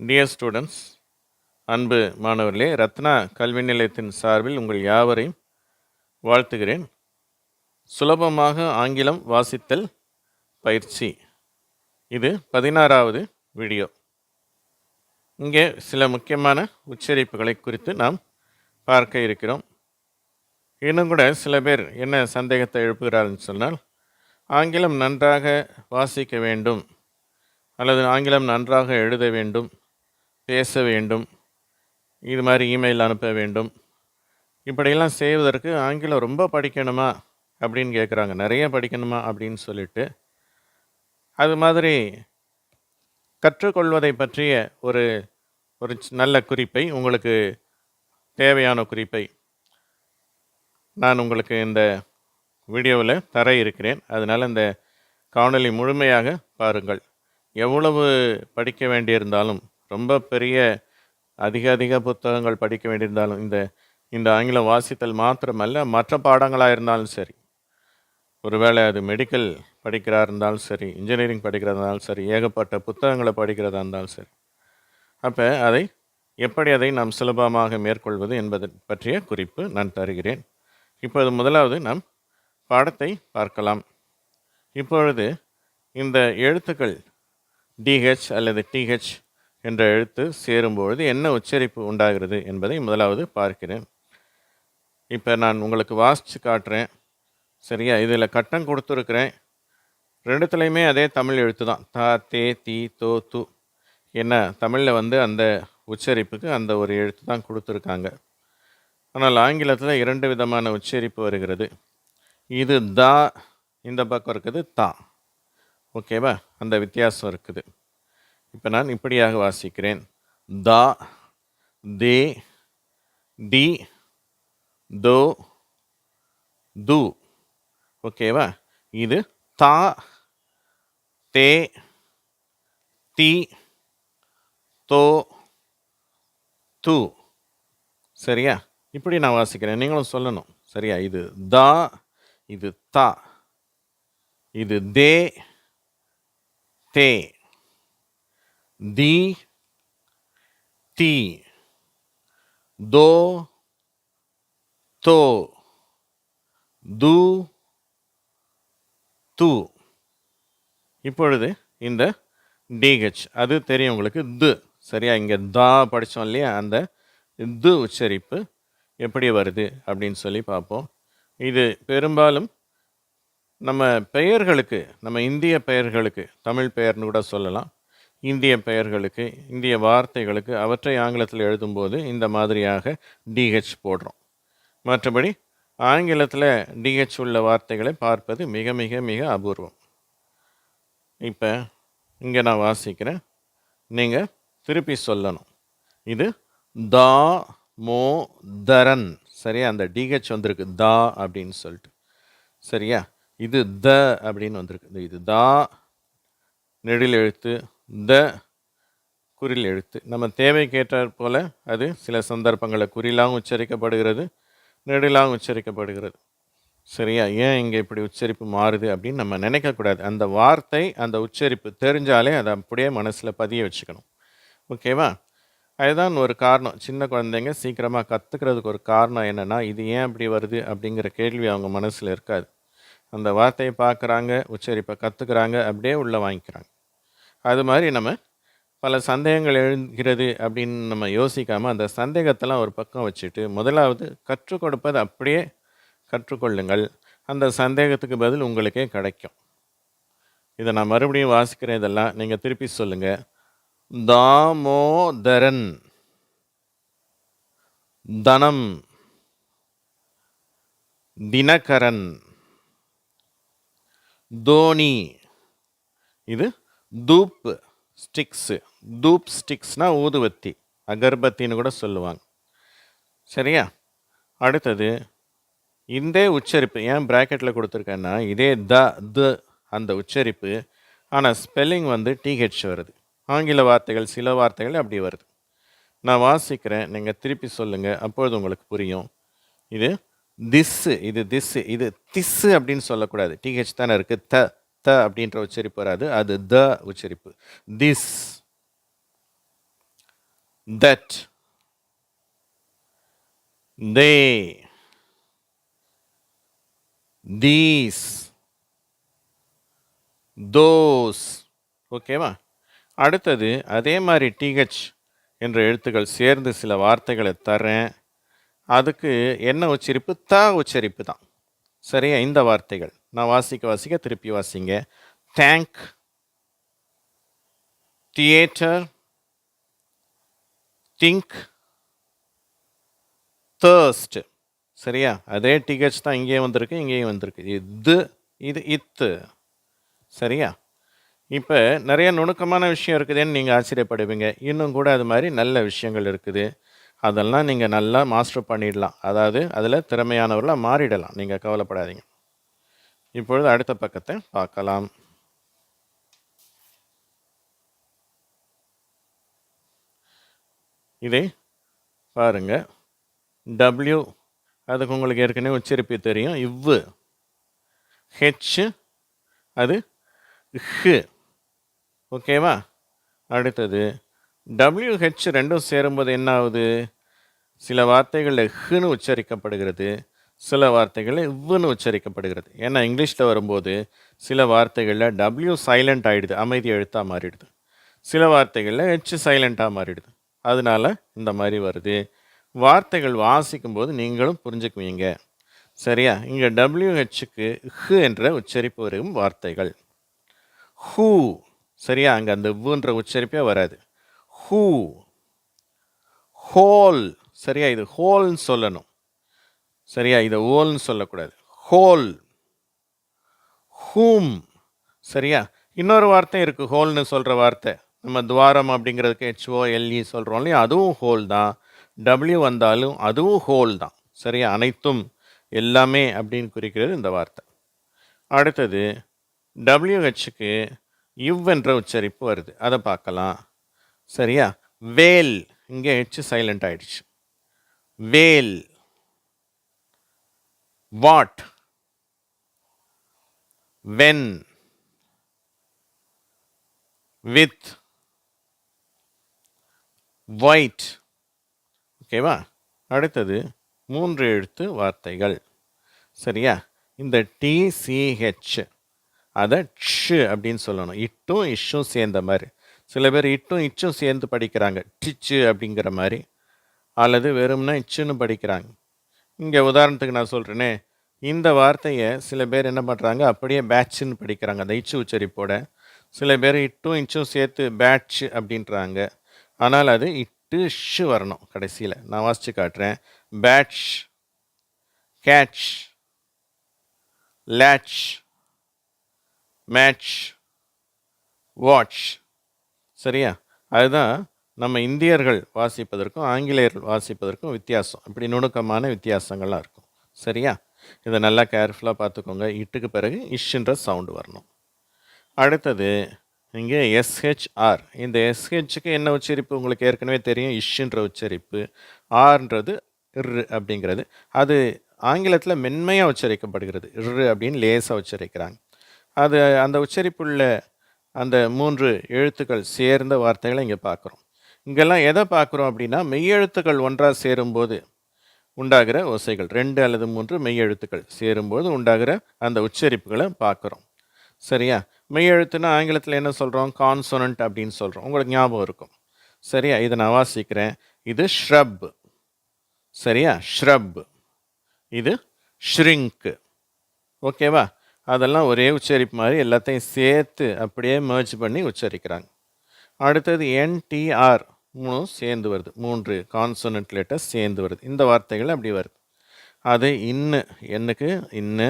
Dear students அன்பு மாணவர்களே ரத்னா கல்வி நிலையத்தின் சார்பில் உங்கள் யாவரையும் வாழ்த்துகிறேன். சுலபமாக ஆங்கிலம் வாசித்தல் பயிற்சி. இது பதினாறாவது வீடியோ. இங்கே சில முக்கியமான உச்சரிப்புகளை குறித்து நாம் பார்க்க இருக்கிறோம். இன்னும் கூட சில பேர் என்ன சந்தேகத்தை எழுப்புகிறார்கள் சொன்னால் ஆங்கிலம் நன்றாக வாசிக்க வேண்டும் அல்லது ஆங்கிலம் நன்றாக எழுத வேண்டும் பேச வேண்டும். இது மாதிரி இமெயில் அனுப்ப வேண்டும். இப்படியெல்லாம் செய்வதற்கு ஆங்கிலம் ரொம்ப படிக்கணுமா அப்படின்னு கேட்குறாங்க நிறைய படிக்கணுமா அப்படின்னு சொல்லிட்டு. அது மாதிரி கற்றுக்கொள்வதை பற்றிய ஒரு ஒரு நல்ல குறிப்பை உங்களுக்கு தேவையான குறிப்பை நான் உங்களுக்கு இந்த வீடியோவில் தர இருக்கிறேன். அதனால் இந்த காணொளி முழுமையாக பாருங்கள். எவ்வளவு படிக்க வேண்டியிருந்தாலும் ரொம்ப பெரிய அதிக அதிக புத்தகங்கள் படிக்க வேண்டியிருந்தாலும் இந்த இந்த ஆங்கிலம் வாசித்தல் மாத்திரமல்ல மற்ற பாடங்களாக இருந்தாலும் சரி. ஒருவேளை அது மெடிக்கல் படிக்கிறா இருந்தாலும் சரி இன்ஜினியரிங் படிக்கிறதா இருந்தாலும் சரி ஏகப்பட்ட புத்தகங்களை படிக்கிறதா இருந்தாலும் சரி. அப்போ அதை எப்படி அதை நாம் சுலபமாக மேற்கொள்வது என்பது பற்றிய குறிப்பு நான் தருகிறேன். இப்போது முதலாவது நாம் பாடத்தை பார்க்கலாம். இப்பொழுது இந்த எழுத்துக்கள் டிஹெச் அல்லது டிஹெச் என்ற எழுத்து சேரும்பொழுது என்ன உச்சரிப்பு உண்டாகிறது என்பதை முதலாவது பார்க்கிறேன். இப்போ நான் உங்களுக்கு வாசித்து காட்டுறேன். சரியா? இதில் கட்டம் கொடுத்துருக்குறேன். ரெண்டுத்துலேயுமே அதே தமிழ் எழுத்து தான். தா தே தி தோ து. என்ன? தமிழில் வந்து அந்த உச்சரிப்புக்கு அந்த ஒரு எழுத்து தான் கொடுத்துருக்காங்க. ஆனால் ஆங்கிலத்தில் இரண்டு விதமான உச்சரிப்பு வருகிறது. இது தா இந்த பக்கம் இருக்குது தா. ஓகேவா? அந்த வித்தியாசம் இருக்குது. இப்போ நான் இப்படியாக வாசிக்கிறேன். தா தே டி தோ து. ஓகேவா? இது தா தே தி தோ து. சரியா? இப்படி நான் வாசிக்கிறேன். நீங்களும் சொல்லணும். சரியா? இது தா இது தா. இது தே தே. தி தி தோ தோ து து இப்பொழுது இந்த டிஹெச் அது தெரியும் உங்களுக்கு து. சரியா? இங்கே தா படித்தோம் இல்லையா? அந்த து உச்சரிப்பு எப்படி வருது அப்படின்னு சொல்லி பார்ப்போம். இது பெரும்பாலும் நம்ம பெயர்களுக்கு நம்ம இந்திய பெயர்களுக்கு தமிழ் பெயர்னு கூட சொல்லலாம். இந்திய பெயர்களுக்கு இந்திய வார்த்தைகளுக்கு அவற்றை ஆங்கிலத்தில் எழுதும்போது இந்த மாதிரியாக டிஹெச் போடுறோம். மற்றபடி ஆங்கிலத்தில் டிஹெச் உள்ள வார்த்தைகளை பார்ப்பது மிக மிக மிக அபூர்வம். இப்போ இங்கே நான் வாசிக்கிறேன். நீங்கள் திருப்பி சொல்லணும். இது தா மோ தரன். சரியா? அந்த டிஹெச் வந்திருக்கு. தா அப்படின்னு சொல்லிட்டு. சரியா? இது த அப்படின்னு வந்திருக்கு. இது தா நெடில் எழுத்து த குறில் எழுத்து. நம்ம தேவைக்கேற்றாற் போல அது சில சந்தர்ப்பங்களில் குறிலாகவும் உச்சரிக்கப்படுகிறது நெடிலாகவும் உச்சரிக்கப்படுகிறது. சரியா? ஏன் இங்கே இப்படி உச்சரிப்பு மாறுது அப்படின்னு நம்ம நினைக்கக்கூடாது. அந்த வார்த்தை அந்த உச்சரிப்பு தெரிஞ்சாலே அதை அப்படியே மனசில் பதிய வச்சுக்கணும். ஓகேவா? அதுதான் ஒரு காரணம். சின்ன குழந்தைங்க சீக்கிரமாக கற்றுக்கிறதுக்கு ஒரு காரணம் என்னென்னா இது ஏன் அப்படி வருது அப்படிங்கிற கேள்வி அவங்க மனசில் இருக்காது. அந்த வார்த்தையை பார்க்குறாங்க உச்சரிப்பை கற்றுக்குறாங்க அப்படியே உள்ளே வாங்கிக்கிறாங்க. அது மாதிரி நம்ம பல சந்தேகங்கள் எழுகிறது அப்படின்னு நம்ம யோசிக்காமல் அந்த சந்தேகத்தெல்லாம் ஒரு பக்கம் வச்சுட்டு முதலாவது கற்றுக் கொடுப்பது அப்படியே கற்றுக்கொள்ளுங்கள். அந்த சந்தேகத்துக்கு பதில் உங்களுக்கே கிடைக்கும். இதை நான் மறுபடியும் வாசிக்கிறேன் இதெல்லாம். நீங்கள் திருப்பி சொல்லுங்கள் தாமோதரன். தனம். தினகரன். தோனி. இது தூப் ஸ்டிக்ஸு தூப் ஸ்டிக்ஸ்னால் ஊதுவத்தி அகர்பத்தின்னு கூட சொல்லுவாங்க. சரியா? அடுத்தது இந்த உச்சரிப்பு ஏன் ப்ராக்கெட்டில் கொடுத்துருக்கேன்னா இதே த த அந்த உச்சரிப்பு ஆனால் ஸ்பெல்லிங் வந்து டிஹெச் வருது. ஆங்கில வார்த்தைகள் சில வார்த்தைகள் அப்படி வருது. நான் வாசிக்கிறேன் நீங்கள் திருப்பி சொல்லுங்கள் அப்பொழுது உங்களுக்கு புரியும். இது திஸ்ஸு இது திஸ்ஸு இது திஸ்ஸு அப்படின்னு சொல்லக்கூடாது. டிஹெச் தானே இருக்குது த. த அப்படின்ற உச்சரிப்பு வராது. அது த உச்சரிப்பு. This that they these those ஓகேவா அடுத்தது அதே மாதிரி டிஹெச் என்ற எழுத்துக்கள் சேர்ந்து சில வார்த்தைகளை தரேன் அதுக்கு என்ன உச்சரிப்பு? த உச்சரிப்பு தான். சரியா? இந்த வார்த்தைகள். நான் வாசிக்க வாசிக்க திருப்பி வாசிங்க. தேங்க் தியேட்டர் திங்க் தேர்ஸ்ட் சரியா? அதே டிஹெச் தான் இங்கேயும் வந்திருக்கு இங்கேயும் வந்திருக்கு. இது இது இத்து சரியா? இப்போ நிறைய நுணுக்கமான விஷயம் இருக்குதுன்னு நீங்கள் ஆச்சரியப்படுவீங்க. இன்னும் கூட அது மாதிரி நல்ல விஷயங்கள் இருக்குது. அதெல்லாம் நீங்கள் நல்லா மாஸ்டர் பண்ணிடலாம். அதாவது அதில் திறமையானவர்களாக மாறிடலாம். நீங்கள் கவலைப்படாதீங்க. இப்பொழுது அடுத்த பக்கத்தை பார்க்கலாம். இதை பாருங்க. டபிள்யூ அதுக்கு உங்களுக்கு ஏற்கனவே உச்சரிப்பு தெரியும். இவ்வு ஹெச் அது ஹு. ஓகேவா? அடுத்தது டபிள்யூஹெச் ரெண்டும் சேரும்போது என்ன ஆகுது சில வார்த்தைகளில் ஹுன்னு உச்சரிக்கப்படுகிறது சில வார்த்தைகள் இவ்வுன்னு உச்சரிக்கப்படுகிறது. ஏன்னா இங்கிலீஷில் வரும்போது சில வார்த்தைகளில் டபிள்யூ சைலண்ட் ஆகிடுது அமைதி எழுத்தாக மாறிடுது. சில வார்த்தைகளில் ஹெச் சைலண்ட்டாக மாறிடுது. அதனால இந்த மாதிரி வருது. வார்த்தைகள் வாசிக்கும் போது நீங்களும் புரிஞ்சுக்குவீங்க. சரியா? இங்கே டபிள்யூஹெச்சுக்கு ஹு என்ற உச்சரிப்பு வரும் வார்த்தைகள். ஹூ சரியா? அங்கே அந்த வுன்ற உச்சரிப்பே வராது. ஹூ ஹோல் சரியா? இது ஹோல்னு சொல்லணும். சரியா? இதை ஓல்னு சொல்லக்கூடாது. ஹோல் ஹூம் சரியா? இன்னொரு வார்த்தை இருக்குது ஹோல்னு சொல்கிற வார்த்தை. நம்ம துவாரம் அப்படிங்கிறதுக்கு ஹெச்ஓ எல்இ சொல்கிறோம் இல்லையா? அதுவும் ஹோல் தான். டபிள்யூ வந்தாலும் அதுவும் ஹோல் தான். சரியா? அனைத்தும் எல்லாமே அப்படின்னு குறிக்கிறது இந்த வார்த்தை. அடுத்தது டபிள்யூஹெச்சுக்கு இவ் என்ற உச்சரிப்பு வருது. அதை பார்க்கலாம். சரியா? வேல். இங்கே ஹெச் சைலண்ட் ஆயிடுச்சு. Whale. What when with white ஓகேவா அடுத்தது மூன்று எழுத்து வார்த்தைகள். சரியா? இந்த டிசிஹெச் அதை ஷு அப்படின்னு சொல்லணும். இட்டும் இஷ்ஷும் சேர்ந்த மாதிரி. சில பேர் இட்டும் இச்சும் சேர்ந்து படிக்கிறாங்க. டிச்சு அப்படிங்கிற மாதிரி. அல்லது வெறும்னா இச்சுன்னு படிக்கிறாங்க. இங்கே உதாரணத்துக்கு நான் சொல்கிறேனே இந்த வார்த்தையை சில பேர் என்ன பண்ணுறாங்க அப்படியே பேட்சுன்னு படிக்கிறாங்க. அந்த இச்சு உச்சரிப்போட. சில பேர் இட்டும் இச்சும் சேர்த்து பேட்ச் அப்படின்றாங்க. ஆனால் அது இட்டு ஷு வரணும் கடைசியில். நான் வாசித்து காட்டுறேன். Batch catch latch match watch சரியா? அதுதான் நம்ம இந்தியர்கள் வாசிப்பதற்கும் ஆங்கிலேயர்கள் வாசிப்பதற்கும் வித்தியாசம். இப்படி நுணுக்கமான வித்தியாசங்கள்லாம் இருக்கும். சரியா? இதை நல்லா கேர்ஃபுல்லாக பார்த்துக்கோங்க. இட்டுக்கு பிறகு இஷ்ன்ற சவுண்டு வரணும். அடுத்தது இங்கே எஸ்ஹெச்ஆர் இந்த எஸ்ஹெச்சுக்கு என்ன உச்சரிப்பு? உங்களுக்கு ஏற்கனவே தெரியும். இஷ்ன்ற உச்சரிப்பு. ஆர்ன்றது இரு அப்படிங்கிறது. அது ஆங்கிலத்தில் மென்மையாக உச்சரிக்கப்படுகிறது. இரு அப்படின்னு லேசாக உச்சரிக்கிறாங்க. அது அந்த உச்சரிப்புள்ள அந்த மூன்று எழுத்துக்கள் சேர்ந்த வார்த்தைகளை இங்கே பார்க்குறோம். இங்கெல்லாம் எதை பார்க்குறோம் அப்படின்னா மெய்யெழுத்துக்கள் ஒன்றாக சேரும்போது உண்டாகிற ஓசைகள் ரெண்டு அல்லது மூன்று மெய்யெழுத்துக்கள் சேரும்போது உண்டாகிற அந்த உச்சரிப்புகளை பார்க்குறோம். சரியா? மெய்யெழுத்துன்னா ஆங்கிலத்தில் என்ன சொல்கிறோம் கான்சோனன்ட் அப்படின்னு சொல்கிறோம் உங்களுக்கு ஞாபகம் இருக்கும். சரியா? இதை நான் வாசிக்கிறேன். இது ஷ்ரப் சரியா? ஷ்ரப் இது ஷ்ரிங்க் ஓகேவா? அதெல்லாம் ஒரே உச்சரிப்பு மாதிரி எல்லாத்தையும் சேர்த்து அப்படியே மர்ஜ் பண்ணி உச்சரிக்கிறாங்க. அடுத்தது என்டிஆர் மூணும் சேர்ந்து வருது. மூன்று கான்சனன்ட் லெட்டர் சேர்ந்து வருது. இந்த வார்த்தைகள் அப்படி வருது. அது இன்னு என்னுக்கு? இன்னு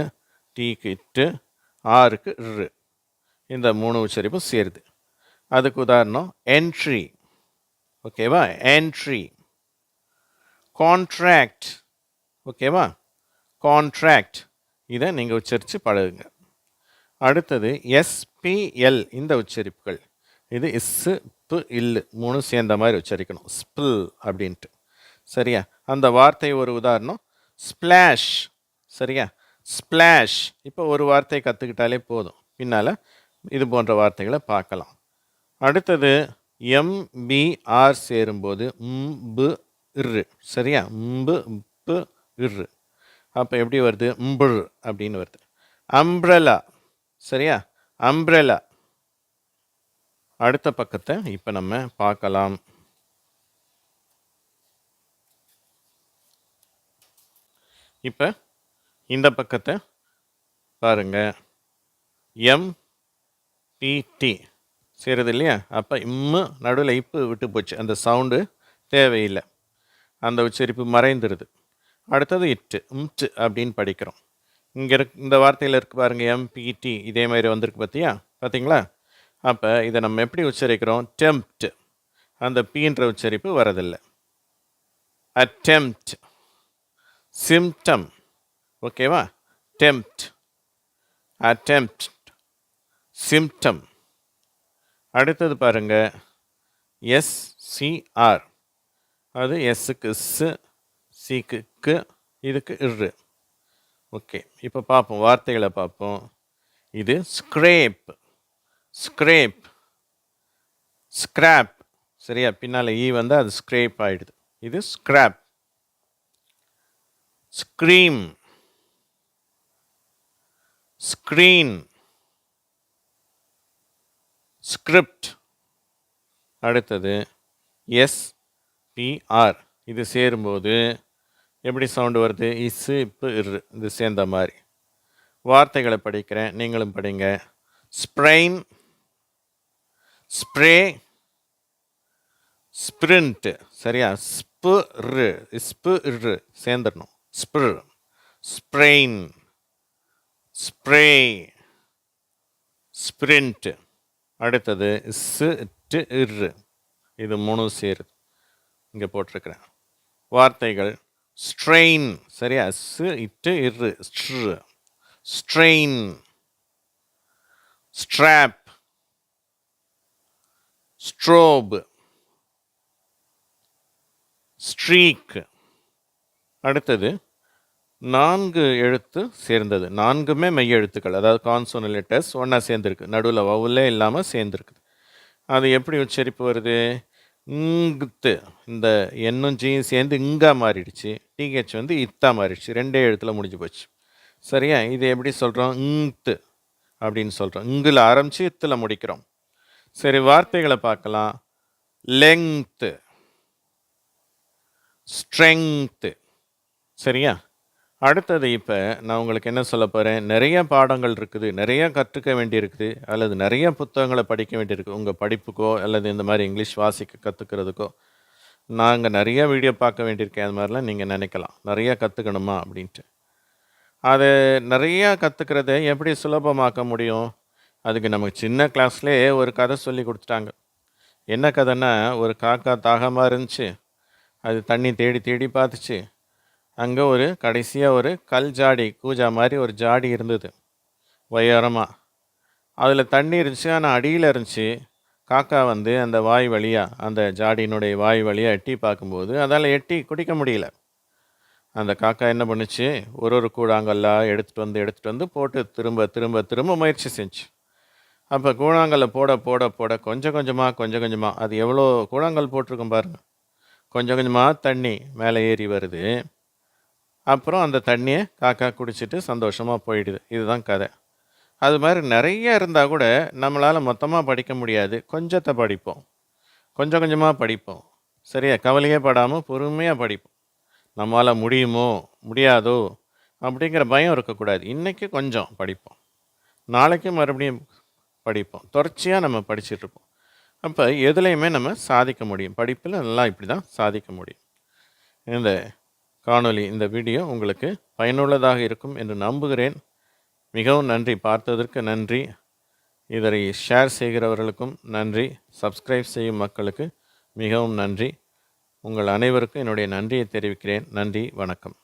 டீக்கு இட்டு ஆருக்கு ரு. இந்த மூணு உச்சரிப்பும் சேருது. அதுக்கு உதாரணம் என்ட்ரி ஓகேவா என்ட்ரி கான்ட்ராக்ட் ஓகேவா கான்ட்ராக்ட் இதை நீங்கள் உச்சரித்து பழகுங்க. அடுத்தது எஸ்பிஎல் இந்த உச்சரிப்புகள். இது இஸ்ஸு பு இல்லு மூணு சேர்ந்த மாதிரி உச்சரிக்கணும். ஸ்பில் அப்படின்ட்டு. சரியா? அந்த வார்த்தை ஒரு உதாரணம். ஸ்ப்ளாஷ் சரியா? ஸ்ப்ளாஷ் இப்போ ஒரு வார்த்தை கற்றுக்கிட்டாலே போதும். பின்னால் இது போன்ற வார்த்தைகளை பார்க்கலாம். அடுத்தது எம்பிஆர் சேரும்போது ம்பு இரு சரியா? ம்பு பு இரு அப்போ எப்படி வருது? ம்பிள் அப்படின்னு வருது. அம்ப்ரலா. சரியா? அம்ப்ரெலா. அடுத்த பக்கத்தை இப்போ நம்ம பார்க்கலாம். இப்போ இந்த பக்கத்தை பாருங்க. எம் பிடி சேருது இல்லையா? அப்போ இம்மு நடுவில் இப்பு விட்டு போச்சு. அந்த சவுண்டு தேவையில்லை. அந்த உச்சரிப்பு மறைந்துடுது அடுத்தது இட்டு இம்ட்டு அப்படின்னு படிக்கிறோம். இங்கே இருக் இந்த வார்த்தையில் இருக்கு பாருங்கள் எம்பிடி இதே மாதிரி வந்திருக்கு பார்த்தியா பார்த்தீங்களா அப்போ இதை நம்ம எப்படி உச்சரிக்கிறோம்? டெம்ப்ட் அந்த பீன்ற உச்சரிப்பு வரதில்லை. அட்டெம்ப்ட் சிம்டம் ஓகேவா டெம்ப்ட் அட்டெம்ப்ட் சிம்டம் அடுத்தது பாருங்கள் எஸ்சிஆர் அது எஸ்ஸுக்கு ஸ் சீக்குக்கு இதுக்கு இரு ஓகே இப்போ பார்ப்போம் வார்த்தைகளை பார்ப்போம் இது ஸ்க்ரேப் ஸ்க்ரேப் ஸ்க்ராப் சரியா? பின்னால் ஈ e வந்து அது ஸ்க்ரேப் ஆகிடுது இது ஸ்க்ராப் ஸ்க்ரீம் ஸ்க்ரீன் ஸ்கிரிப்ட் அடுத்தது எஸ்பிஆர் இது சேரும்போது எப்படி சவுண்டு வருது? இசு இப்போ இரு இது சேர்ந்த மாதிரி. வார்த்தைகளை படிக்கிறேன் நீங்களும் படிங்க. ஸ்ப்ரெயின் ஸ்ப்ரே ஸ்ப்ரிண்ட்டு சரியா? ஸ்பு ரு ஸ்பு இரு சேர்ந்துடணும். ஸ்ப்ரு ஸ்ப்ரெயின் ஸ்ப்ரே ஸ்ப்ரிண்ட்டு அடுத்தது இஸ்ஸு டு இரு. இது மூணு சேரு. இங்கே போட்டிருக்கிறேன். வார்த்தைகள் ஸ்ட்ரெயின் சரியா? சு இட்டு இரு ஸ்ட்ரெயின் ஸ்ட்ராப் ஸ்ட்ரோப் ஸ்ட்ரீக் அடுத்தது நான்கு எழுத்து சேர்ந்தது. நான்குமே மெய் எழுத்துக்கள் அதாவது கான்சோனல் லெட்டர்ஸ் ஒன்றா சேர்ந்துருக்கு. நடுவில் வவுலே இல்லாமல் சேர்ந்துருக்குது. அது எப்படி உச்சரிப்பு வருது? இங்குத்து. இந்த எண்ணும் ஜியும் சேர்ந்து இங்கா மாறிடுச்சு. டிஹெச் வந்து இத்தா மாறிடுச்சு. ரெண்டே எழுத்தில் முடிஞ்சு போச்சு. சரியா? இது எப்படி சொல்கிறோம் இங்த்து அப்படின்னு சொல்கிறோம் இங்கில் ஆரம்பித்து இத்தில் முடிக்கிறோம். சரி வார்த்தைகளை பார்க்கலாம். லெங்க்த்து ஸ்ட்ரெங்க்த்து சரியா? அடுத்தது இப்போ நான் உங்களுக்கு என்ன சொல்ல போகிறேன் நிறைய பாடங்கள் இருக்குது. நிறைய கற்றுக்க வேண்டியிருக்குது. அல்லது நிறைய புத்தகங்களை படிக்க வேண்டியிருக்கு உங்கள் படிப்புக்கோ அல்லது இந்த மாதிரி இங்கிலீஷ் வாசிக்க கற்றுக்கிறதுக்கோ நாங்கள் நிறைய வீடியோ பார்க்க வேண்டியிருக்கேன். அது மாதிரிலாம் நீங்கள் நினைக்கலாம். நிறையா கற்றுக்கணுமா அப்படின்ட்டு. அது நிறையா கற்றுக்கிறத எப்படி சுலபமாக்க முடியும்? அதுக்கு நமக்கு சின்ன கிளாஸ்லேயே ஒரு கதை சொல்லி கொடுத்துட்டாங்க. என்ன கதைன்னா ஒரு காக்கா தாகமாக இருந்துச்சு. அது தண்ணி தேடி தேடி பார்த்துச்சு அங்கே ஒரு கடைசியாக ஒரு கல் ஜாடி கூஜா மாதிரி ஒரு ஜாடி இருந்தது வயோரமாக அதில் தண்ணி இருந்துச்சு ஆனால் அடியில் இருந்துச்சு. காக்கா வந்து அந்த வாய் வழியாக அந்த ஜாடியினுடைய வாய் வழியாக எட்டி பார்க்கும்போது அதால் எட்டி குடிக்க முடியல. அந்த காக்கா என்ன பண்ணுச்சு? ஒரு ஒரு கூழாங்கல்லாக எடுத்துகிட்டு வந்து எடுத்துகிட்டு வந்து போட்டு திரும்ப திரும்ப திரும்ப முயற்சி செஞ்சு. அப்போ கூழாங்கல்ல போட போட போட கொஞ்சம் கொஞ்சமாக கொஞ்சம் கொஞ்சமாக அது எவ்வளோ கூழாங்கல் போட்டிருக்கும் பாருங்கள் கொஞ்சம் கொஞ்சமாக தண்ணி மேலே ஏறி வருது. அப்புறம் அந்த தண்ணியை காக்கா குடிச்சிட்டு சந்தோஷமாக போயிடுது. இதுதான் கதை. அது மாதிரி நிறைய இருந்தால் கூட நம்மளால் மொத்தமாக படிக்க முடியாது. கொஞ்சத்தை படிப்போம். கொஞ்சம் கொஞ்சமாக படிப்போம். சரியா? கவலையே படாமல் பொறுமையாக படிப்போம். நம்மளால் முடியுமோ? முடியாதோ? அப்படிங்கிற பயம் இருக்கக்கூடாது. இன்றைக்கி கொஞ்சம் படிப்போம். நாளைக்கு மறுபடியும் படிப்போம். தொடர்ச்சியாக நம்ம படிச்சிட்ருப்போம் அப்போ எதுலேயுமே நம்ம சாதிக்க முடியும். படிப்பில் நல்லா இப்படி தான் சாதிக்க முடியும். இந்த காணொளி இந்த வீடியோ உங்களுக்கு பயனுள்ளதாக இருக்கும் என்று நம்புகிறேன். மிகவும் நன்றி. பார்த்ததற்கு நன்றி. இதனை ஷேர் செய்கிறவர்களுக்கும் நன்றி. சப்ஸ்கிரைப் செய்யும் மக்களுக்கு மிகவும் நன்றி. உங்கள் அனைவருக்கும் என்னுடைய நன்றியை தெரிவிக்கிறேன். நன்றி. வணக்கம்.